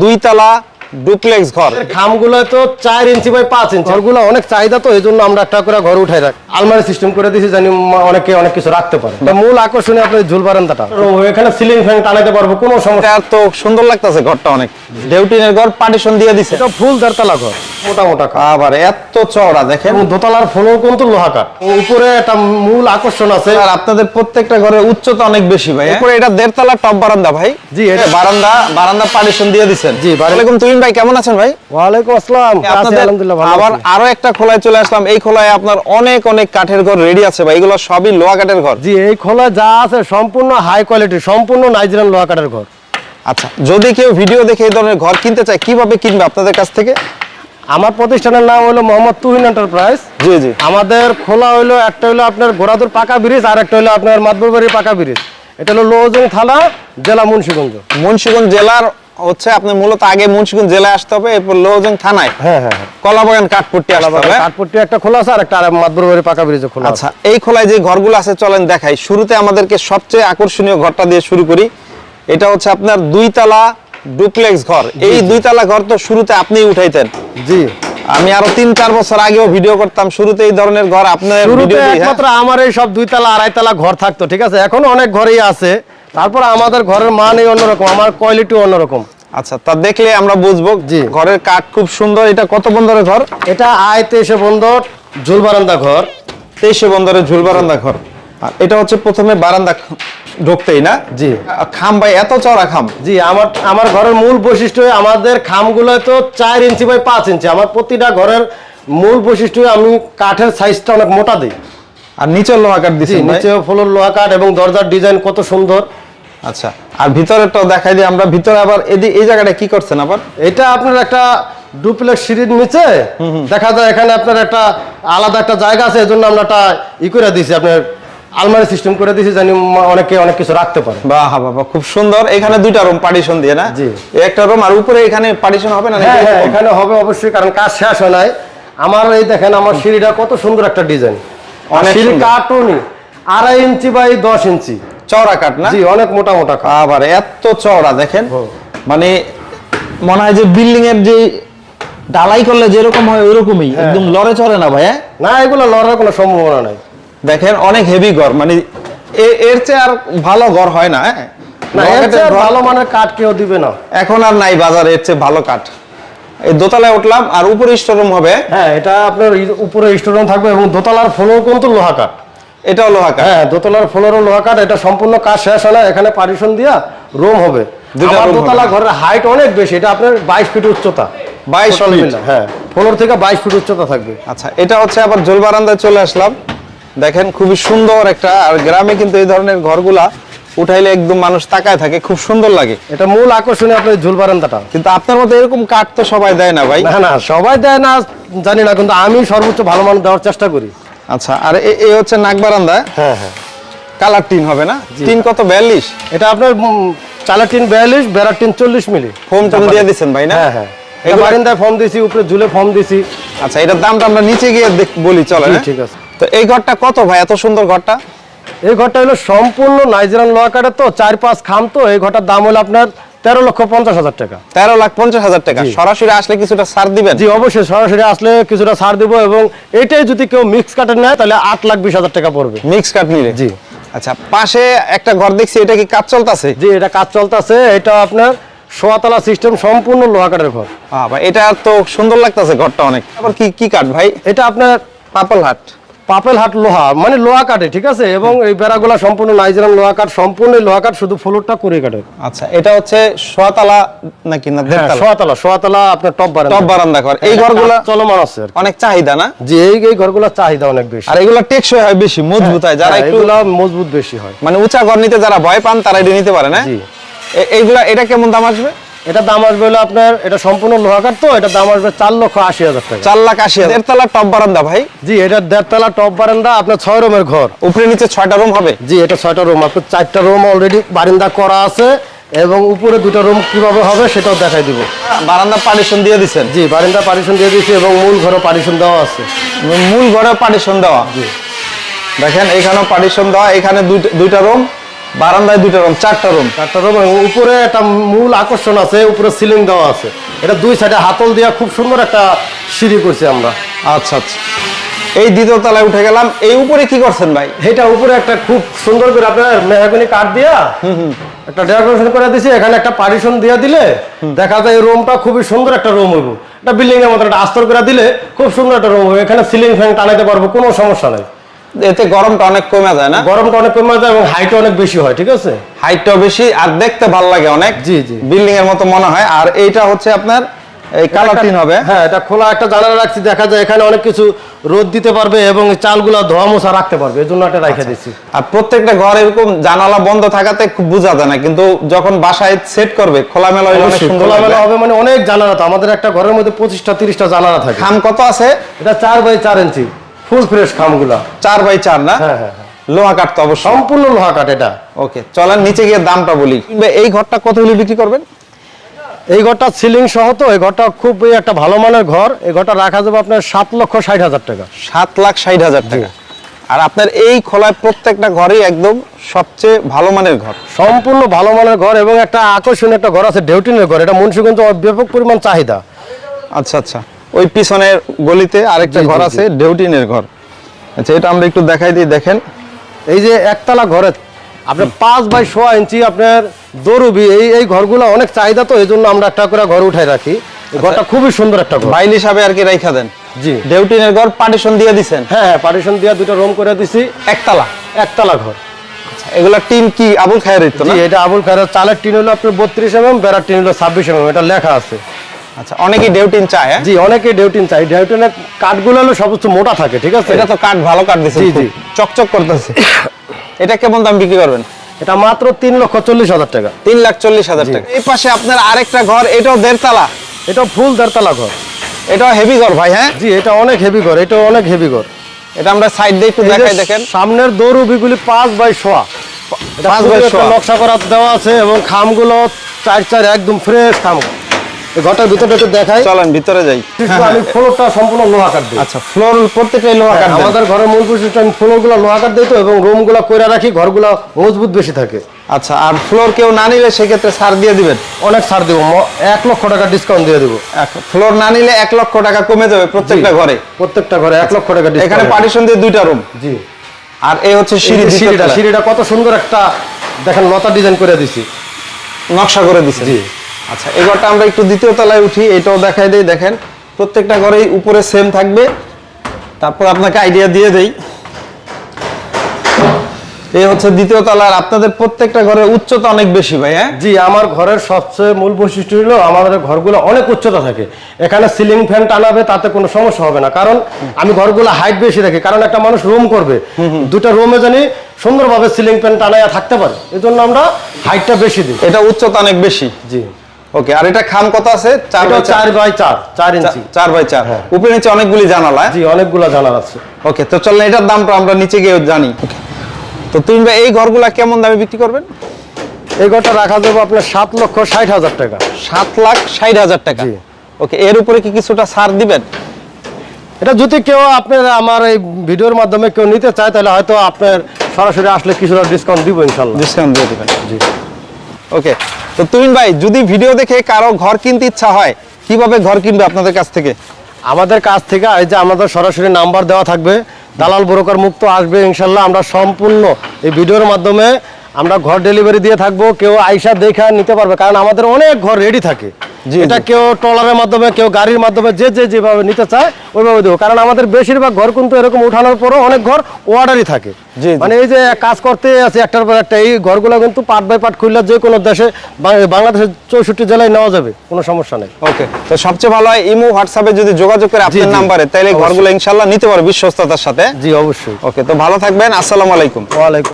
দুই তালা ডুপ্লেক্স ঘর। খামগুলো তো চার ইঞ্চি বাই পাঁচ ইঞ্চি। ঘরগুলো অনেক চাহিদা তো এই জন্য আমরা একটা করে ঘর উঠাই রাখ আলমারি সিস্টেম করে দিয়েছি জানি অনেকে অনেক কিছু রাখতে পারে। মূল আকর্ষণীয় আপনার ঝুল বারান্দাটা। এখানে সিলিং ফ্যান টানাতে পারব কোনো সমস্যা তো সুন্দর লাগতেছে ঘরটা অনেক। ডেউটিনের ঘর পার্টিশন দিয়ে দিছে। ফুল দরতলা ঘর। মোটা মোটা আবার এত চওড়া দেখেন। দোতলার ফ্লোর কিন্তু উপরে একটা মূল আকর্ষণ আছে। আর আপনাদের প্রত্যেকটা ঘরের উচ্চতা অনেক বেশি ভাই। হ্যাঁ? উপরে এটা দেড়তলা টপ বারান্দা ভাই। জি, এটা- বারান্দা বারান্দা পার্টিশন দিয়ে দিছেন। জি, ওয়ালাইকুম তুমিন ভাই কেমন আছেন ভাই? ওয়ালাইকুম আসসালাম। আলহামদুলিল্লাহ ভালো আবার আরও একটা খোলায় চলে আসলাম। এই খোলায় আপনার অনেক অনেক কাঠের ঘর রেডি আছে ভাই। এগুলো সবই লোহা কাঠের ঘর। জি এই খোলা যা আছে সম্পূর্ণ হাই কোয়ালিটি সম্পূর্ণ নাইজেরিয়ান লোহা কাঠের ঘর। আচ্ছা যদি কেউ ভিডিও দেখে এই ধরনের ঘর কিনতে চায় কীভাবে কিনবে আপনাদের কাছ থেকে? আমার প্রতিষ্ঠানের নাম হলো মোহাম্মদ তুহিন এন্টারপ্রাইজ। জি জি। আমাদের খোলা হইল একটা হইল আপনার ঘোড়াদুর পাকা ব্রিজ আর একটা হলো আপনার মাতবরবাড়ি পাকা ব্রিজ। এটা হলো লোহজং থানা জেলা মুন্সিগঞ্জ। মুন্সিগঞ্জ জেলার হচ্ছে আপনি মূলত আগে মুন্সিগঞ্জ জেলায় আসতে হবে এরপর লোহজং থানায়। হ্যাঁ হ্যাঁ হ্যাঁ। কলাবাগান কাঠপুট্টি আসতে হবে। কাঠপট্টি একটা খোলা আছে আর একটা আর মাতবরবাড়ি পাকা ব্রিজে খোলা আছে। আচ্ছা এই খোলায় যে ঘরগুলো আছে চলেন দেখাই। শুরুতে আমাদেরকে সবচেয়ে আকর্ষণীয় ঘরটা দিয়ে শুরু করি। এটা হচ্ছে আপনার দুই তালা ডুপ্লেক্স ঘর। এই দুই তালা ঘর তো শুরুতে আপনিই উঠাইতেন। জি। আমি আরও তিন চার বছর আগেও ভিডিও করতাম শুরুতে এই ধরনের ঘর আপনার শুরুতে ভিডিও একমাত্র আমার এই সব দুই তালা আড়াই তালা ঘর থাকতো ঠিক আছে? এখন অনেক ঘরেই আছে। তারপর আমাদের ঘরের মানই অন্যরকম আমার কোয়ালিটি অন্যরকম। আচ্ছা তা দেখলে আমরা বুঝব জি। ঘরের কাঠ খুব সুন্দর। এটা কত বন্দরের ঘর? এটা আয় তেইশে বন্দর ঝুল বারান্দা ঘর। তেইশে বন্দরের ঝুল বারান্দা ঘর। আর এটা হচ্ছে প্রথমে বারান্দা ঢুকতেই না? জি। খাম ভাই এত চড়া খাম। জি আমার আমার ঘরের মূল বৈশিষ্ট্য আমাদের খামগুলো তো চার ইঞ্চি বাই পাঁচ ইঞ্চি। আমার প্রতিটা ঘরের মূল বৈশিষ্ট্য আমি কাঠের সাইজটা অনেক মোটা দিই। আর নিচের লোহা কাঠ জি দিচ্ছি নিচে ফ্লোর লোহা কাঠ এবং দরজার ডিজাইন কত সুন্দর। আচ্ছা আর ভিতরেরটাও দেখাই দিই। আমরা ভিতরে আবার এদিকে এই জায়গাটা কি করছেন আবার? এটা আপনার একটা ডুপ্লেক্স সিঁড়ির নিচে। দেখা যায় এখানে আপনার একটা আলাদা একটা জায়গা আছে এজন্য আমরা একটা ই করে দিয়েছি আপনার আলমারি সিস্টেম করে দিয়েছি জানি অনেকে অনেক কিছু রাখতে পারে। বাহ বাবা খুব সুন্দর। এখানে দুইটা রুম পার্টিশন দিয়ে না? জি। একটা রুম আর উপরে এখানে পার্টিশন হবে না হ্যাঁ হ্যাঁ? এখানে হবে অবশ্যই কারণ কাজ শেষ হয় নাই। আমার এই দেখেন আমার সিঁড়িটা কত সুন্দর একটা ডিজাইন অনেক সিঁড়ি কাটুনি আড়াই ইঞ্চি বাই দশ ইঞ্চি। চওড়া কাট না? জি অনেক মোটা মোটা আবার এত চওড়া দেখেন। মানে মনে হয় যে বিল্ডিং এর যে ঢালাই করলে যেরকম হয় ওইরকমই। একদম লড়ে চড়ে না ভাই হ্যাঁ? না এগুলো লড়ার কোনো সম্ভাবনা নাই। দেখেন অনেক হেভি ঘর মানে এর চেয়ে আর ভালো ঘর হয় না হ্যাঁ? ভালো মানের কাঠ কেউ দিবে না। এখন আর নাই বাজারে এর চেয়ে ভালো কাঠ। এই দোতলায় উঠলাম আর উপরে স্টোরুম হবে। হ্যাঁ এটা আপনার উপরে স্টোরুম থাকবে এবং দোতলার ফ্লোর কিন্তু লোহা কাঠ। এটাও লোহা কাঠ? হ্যাঁ দোতলার ফ্লোরও লোহা কাঠ এটা সম্পূর্ণ কাজ শেষ না এখানে পারিশন দিয়া রুম হবে। দোতলা ঘরের হাইট অনেক বেশি এটা আপনার বাইশ ফিট উচ্চতা। 22 Total হ্যাঁ ফ্লোর থেকে বাইশ ফিট উচ্চতা থাকবে। আচ্ছা এটা হচ্ছে আবার জল বারান্দায় চলে আসলাম। দেখেন খুবই সুন্দর একটা আর গ্রামে কিন্তু এই ধরনের ঘরগুলা উঠাইলে একদম মানুষ তাকায় থাকে খুব সুন্দর লাগে। এটা মূল আকর্ষণীয় আপনার ঝুল বারান্দাটা কিন্তু আপনার মতো এরকম কাঠ তো সবাই দেয় না ভাই? না না সবাই দেয় না জানি না কিন্তু আমি সর্বোচ্চ ভালো মান দেওয়ার চেষ্টা করি। আচ্ছা আর এই হচ্ছে নাক বারান্দা হ্যাঁ হ্যাঁ। কালার টিন হবে না? টিন কত বিয়াল্লিশ? এটা আপনার চালের টিন বিয়াল্লিশ বেড়ার টিন চল্লিশ মিলি। ফোম টোম দিয়ে দিচ্ছেন ভাই না? হ্যাঁ হ্যাঁ। বারিন্দায় ফর্ম দিছি উপরে ঝুলে ফর্ম দিছি। আচ্ছা এটার দামটা আমরা নিচে গিয়ে বলি চলে হ্যাঁ? ঠিক আছে। তো এই ঘরটা কত ভাই? এত সুন্দর ঘরটা? এই ঘরটা হলো সম্পূর্ণ নাইজেরিয়ান লোহা তো চার পাঁচ খাম তো এই ঘরটার দাম হলো আপনার তেরো লক্ষ পঞ্চাশ হাজার টাকা। তেরো লাখ পঞ্চাশ হাজার টাকা। সরাসরি আসলে কিছুটা ছাড় দিবেন? জি অবশ্যই সরাসরি আসলে কিছুটা ছাড় দিব এবং এটাই যদি কেউ মিক্স নেয় তাহলে আট লাখ বিশ হাজার টাকা পড়বে। মিক্স কাঠ নিলে? জি। আচ্ছা পাশে একটা ঘর দেখছি এটা কি কাজ চলতেছে? জি এটা কাজ চলতেছে এটা আপনার সোয়াতলা সিস্টেম সম্পূর্ণ লোহা কাঠের ঘর। ভাই এটা তো সুন্দর লাগতেছে ঘরটা অনেক। আবার কি কি কাঠ ভাই? এটা আপনার পাপল হাট। পাপেল হাট লোহা মানে লোহা কাঠে ঠিক আছে? এবং এই বেড়াগুলা সম্পূর্ণ নাইজেরিয়ান লোহা কাঠ সম্পূর্ণ লোহা কাঠ শুধু ফ্লোরটা করে কাঠের আচ্ছা এটা হচ্ছে সোয়াতলা নাকি না হ্যাঁ দেড়তলা সোয়াতলা সোয়াতলা আপনার টপ বারান্দা। টপ বারান্দা ঘর। এই ঘরগুলা চলমান আছে অনেক চাহিদা না? জি এই এই ঘরগুলোর চাহিদা অনেক বেশি। আর এগুলা টেকসই হয় বেশি মজবুত হয়। যারা হ্যাঁ, একটু এগুলা মজবুত বেশি হয়। মানে উঁচা ঘর নিতে যারা ভয় পান তারা এটা নিতে পারে না? জি। এইগুলা এটা কেমন দাম আসবে? এটা দাম আসবে হলো আপনার এটা সম্পূর্ণ লোহা কাঠ তো এটা দাম আসবে চার লক্ষ আশি হাজার টাকা। চার লাখ আশি হাজার। দেড়তলা টপ বারান্দা ভাই। জি এটা দেড়তলা টপ বারান্দা আপনার ছয় রুমের ঘর। উপরে নিচে ছয়টা রুম হবে? জি এটা ছয়টা রুম আপনার চারটা রুম অলরেডি বারান্দা করা আছে এবং উপরে দুটো রুম কীভাবে হবে সেটাও দেখাই দিব। বারান্দা পার্টিশন দিয়ে দিচ্ছেন জি বারান্দা পারিশন দিয়ে দিয়েছি এবং মূল ঘরে পারিশন দেওয়া আছে। মূল ঘরে পার্টিশন দেওয়া? দেখেন এখানেও পার্টিশন দেওয়া এখানে দুইটা রুম বারান্দায় দুইটা রুম চারটা রুম চারটা রুম উপরে একটা মূল আকর্ষণ আছে উপরে সিলিং দেওয়া আছে। এটা দুই সাইডে হাতল দিয়া খুব সুন্দর একটা সিঁড়ি করছি আমরা। আচ্ছা আচ্ছা। এই দ্বিতীয় তলায় উঠে গেলাম এই উপরে কি করছেন ভাই? এটা উপরে একটা খুব সুন্দর করে আপনার মেহাগনি কাঠ দিয়া একটা ডেকোরেশন করে দিছি এখানে একটা পার্টিশন দিয়ে দিলে দেখা যায় এই রুমটা খুবই সুন্দর একটা রুম হইব। একটা বিল্ডিং এর মতো একটা আস্তর করে দিলে খুব সুন্দর একটা রুম হবে এখানে সিলিং ফ্যান টানাইতে পারব কোনো সমস্যা নাই। এতে গরমটা অনেক কমে যায় না? গরমটা অনেক কমে যায় এবং হাইট অনেক বেশি হয় ঠিক আছে? হাইটটাও বেশি আর দেখতে ভালো লাগে অনেক। জি, জি। বিল্ডিং এর মতো মনে হয়। আর এইটা হচ্ছে আপনার এই কালার টিন হবে। হ্যাঁ এটা খোলা একটা জানালা রাখছি দেখা যায় এখানে অনেক কিছু রোদ দিতে পারবে এবং চালগুলা ধোয়া মোছা রাখতে পারবে এই জন্য একটা রাখা দিচ্ছি আর প্রত্যেকটা ঘর এরকম জানালা বন্ধ থাকাতে খুব বোঝা যায় না কিন্তু যখন বাসায় সেট করবে খোলামেলা হইলে অনেক সুন্দর খোলামেলা হবে মানে অনেক জানালা তো আমাদের একটা ঘরের মধ্যে পঁচিশটা তিরিশটা জানালা থাকে। খাম কত আছে? এটা চার বাই চার ইঞ্চি। Full fresh খামগুলা। চার বাই চার না? হ্যাঁ হ্যাঁ হ্যাঁ। লোহা কাঠ তো অবশ্যই। সম্পূর্ণ লোহা কাঠ এটা। ওকে চলেন নিচে গিয়ে দামটা বলি। এই ঘরটা কত হলে বিক্রি করবেন? এই ঘরটা সিলিং সহ তো এই ঘরটা খুব একটা ভালো মানের ঘর। এই ঘরটা রাখা যাবে আপনার সাত লক্ষ ষাট হাজার টাকা। সাত লাখ ষাট হাজার টাকা। আর আপনার এই খোলায় প্রত্যেকটা ঘরই একদম সবচেয়ে ভালো মানের ঘর। সম্পূর্ণ ভালো মানের ঘর এবং একটা আকর্ষণীয় একটা ঘর আছে ডেউটিনের ঘর। এটা মুন্সিগঞ্জ ব্যাপক পরিমাণ চাহিদা। আচ্ছা আচ্ছা। ওই পিছনের গলিতে আরেকটা ঘর আছে ডেউটিনের ঘর। আচ্ছা এটা আমরা একটু দেখাই দিই দেখেন। এই যে একতলা ঘরে আপনার পাঁচ বাই সোয়া ইঞ্চি আপনার দরুবি এই এই ঘরগুলো অনেক চাহিদা তো এই জন্য আমরা একটা করে ঘর উঠাই রাখি। এই ঘরটা খুবই সুন্দর একটা ঘর। বাইল হিসাবে আর কি রাইখা দেন। জি। ডেউটিনের ঘর পার্টিশন দিয়ে দিছেন। হ্যাঁ হ্যাঁ পার্টিশন দিয়ে দুটো রুম করে দিছি। একতলা। একতলা ঘর। এগুলা টিম কি আবুল খায়ের তো না? এটা আবুল খায়ের চালের টিন হলো আপনার বত্রিশ এম এম বেড়ার টিন হলো ছাব্বিশ এম এম এটা লেখা আছে। আচ্ছা অনেকেই ডেউটিন চায় হ্যাঁ? জি অনেকে ডেউটিন চাই ডেউটিনের কাঠগুলো হলো সবচেয়ে মোটা থাকে ঠিক আছে? এটা তো কাঠ ভালো কাঠ জি, জি। চকচক করতেছে। এটা কেমন দাম বিক্রি করবেন? এটা মাত্র তিন লক্ষ চল্লিশ হাজার টাকা। তিন লাখ চল্লিশ হাজার টাকা। এই পাশে আপনার আরেকটা ঘর এটাও দেড়তলা? এটা ফুল দেড়তলা ঘর। এটাও হেভি ঘর ভাই হ্যাঁ? জি এটা অনেক হেভি ঘর এটা অনেক হেভি ঘর। এটা আমরা সাইড দিয়ে একটু দেখাই দেখেন। সামনের দৌড়ুবিগুলি পাঁচ বাই সোয়া। পাঁচ বাই সোয়া। নকশা করা দেওয়া আছে এবং খামগুলো চার চার একদম ফ্রেশ খাম ঘরটার ভিতরে একটু দেখাই। চলেন ভিতরে যাই। আমি ফ্লোরটা সম্পূর্ণ লোহা কাঠ দিই আচ্ছা ফ্লোর প্রত্যেকটাই লোহা কাঠ আমাদের ঘরের মূল বৈশিষ্ট্য আমি ফ্লোরগুলো লোহা কাঠ দিই তো এবং রুমগুলো কইরা রাখি ঘরগুলো মজবুত বেশি থাকে। আচ্ছা আর ফ্লোর কেউ না নিলে সেক্ষেত্রে ছাড় দিয়ে দিবেন? অনেক ছাড় দেবো এক লক্ষ টাকা ডিসকাউন্ট দিয়ে দেবো। ফ্লোর না নিলে এক লক্ষ টাকা কমে যাবে প্রত্যেকটা ঘরে? প্রত্যেকটা ঘরে এক লক্ষ টাকা এখানে পার্টিশন দিয়ে দুইটা রুম জি। আর এই হচ্ছে সিঁড়ি সিঁড়িটা সিঁড়িটা কত সুন্দর একটা দেখেন লতা ডিজাইন করে দিছি। নকশা করে দিছে। জি। আচ্ছা এই ঘরটা আমরা একটু দ্বিতীয় তলায় উঠি এটাও দেখাই দেই দেখেন। প্রত্যেকটা ঘরেই উপরে সেম থাকবে। তারপর আপনাকে আইডিয়া দিয়ে দেই। এই হচ্ছে দ্বিতীয় তলার আপনাদের প্রত্যেকটা ঘরের উচ্চতা অনেক বেশি ভাই হ্যাঁ? জি আমার ঘরের সবচেয়ে মূল বৈশিষ্ট্য হলো আমাদের ঘরগুলো অনেক উচ্চতা থাকে। এখানে সিলিং ফ্যান টানাবে তাতে কোনো সমস্যা হবে না। কারণ আমি ঘরগুলো হাইট বেশি রাখি কারণ একটা মানুষ রুম করবে। দুটা রুমে জানি সুন্দরভাবে সিলিং ফ্যান টানাইয়া থাকতে পারে। এই জন্য আমরা হাইটটা বেশি দিই। এটা উচ্চতা অনেক বেশি। জি। ওকে আর এটা খাম কত আছে? চার এটা বাই চার। চার বাই চার চার ইঞ্চি। চা- চার বাই চার। হ্যাঁ। উপরে নিচে অনেকগুলি জানালা জি অনেকগুলা জানার আছে। ওকে তো চলেন এটার দামটা আমরা নিচে গিয়ে জানি। তো তুমি ভাই এই ঘরগুলা কেমন দামে বিক্রি করবেন? এই ঘরটা রাখা যাবে আপনার সাত লক্ষ ষাট হাজার টাকা। সাত লাখ ষাট হাজার টাকা। জি। ওকে এর উপরে কি কিছুটা ছাড় দিবেন? এটা যদি কেউ আপনার আমার এই ভিডিওর মাধ্যমে কেউ নিতে চায় তাহলে হয়তো আপনার সরাসরি আসলে কিছুটা ডিসকাউন্ট দিব ইনশাল্লাহ। ডিসকাউন্ট দিয়ে দিবেন। জি। ওকে তো তুমিন ভাই, যদি ভিডিও দেখে কারও ঘর কিনতে ইচ্ছা হয়, কীভাবে ঘর কিনবে আপনাদের কাছ থেকে? আমাদের কাছ থেকে, এই যে আমাদের সরাসরি নাম্বার দেওয়া থাকবে, দালাল ব্রোকার মুক্ত আসবে ইনশাল্লাহ। আমরা সম্পূর্ণ এই ভিডিওর মাধ্যমে আমরা ঘর ডেলিভারি দিয়ে থাকব। কেউ আইসা দেখা নিতে পারবে, কারণ আমাদের অনেক ঘর রেডি থাকে। এটা কেউ ট্রলারের মাধ্যমে কেউ গাড়ির মাধ্যমে যে যে যেভাবে নিতে চায় ওইভাবে দেবো। কারণ আমাদের বেশিরভাগ ঘর কিন্তু এরকম উঠানোর পরও অনেক ঘর ওয়ার্ডারই থাকে। মানে এই যে কাজ করতে আছে একটার পর একটা এই ঘরগুলো কিন্তু পার্ট বাই পার্ট খুললে যে কোনো দেশে বাংলাদেশের চৌষট্টি জেলায় নেওয়া যাবে কোনো সমস্যা নেই। ওকে তো সবচেয়ে ভালো হয় ইমো হোয়াটসঅ্যাপে যদি যোগাযোগ করে আপনার। নাম্বারে তাহলে। ঘরগুলো ইনশাল্লাহ নিতে পারবে বিশ্বস্ততার সাথে। জি অবশ্যই। ওকে তো ভালো থাকবেন আসসালামু আলাইকুম। ওয়ালাইকুম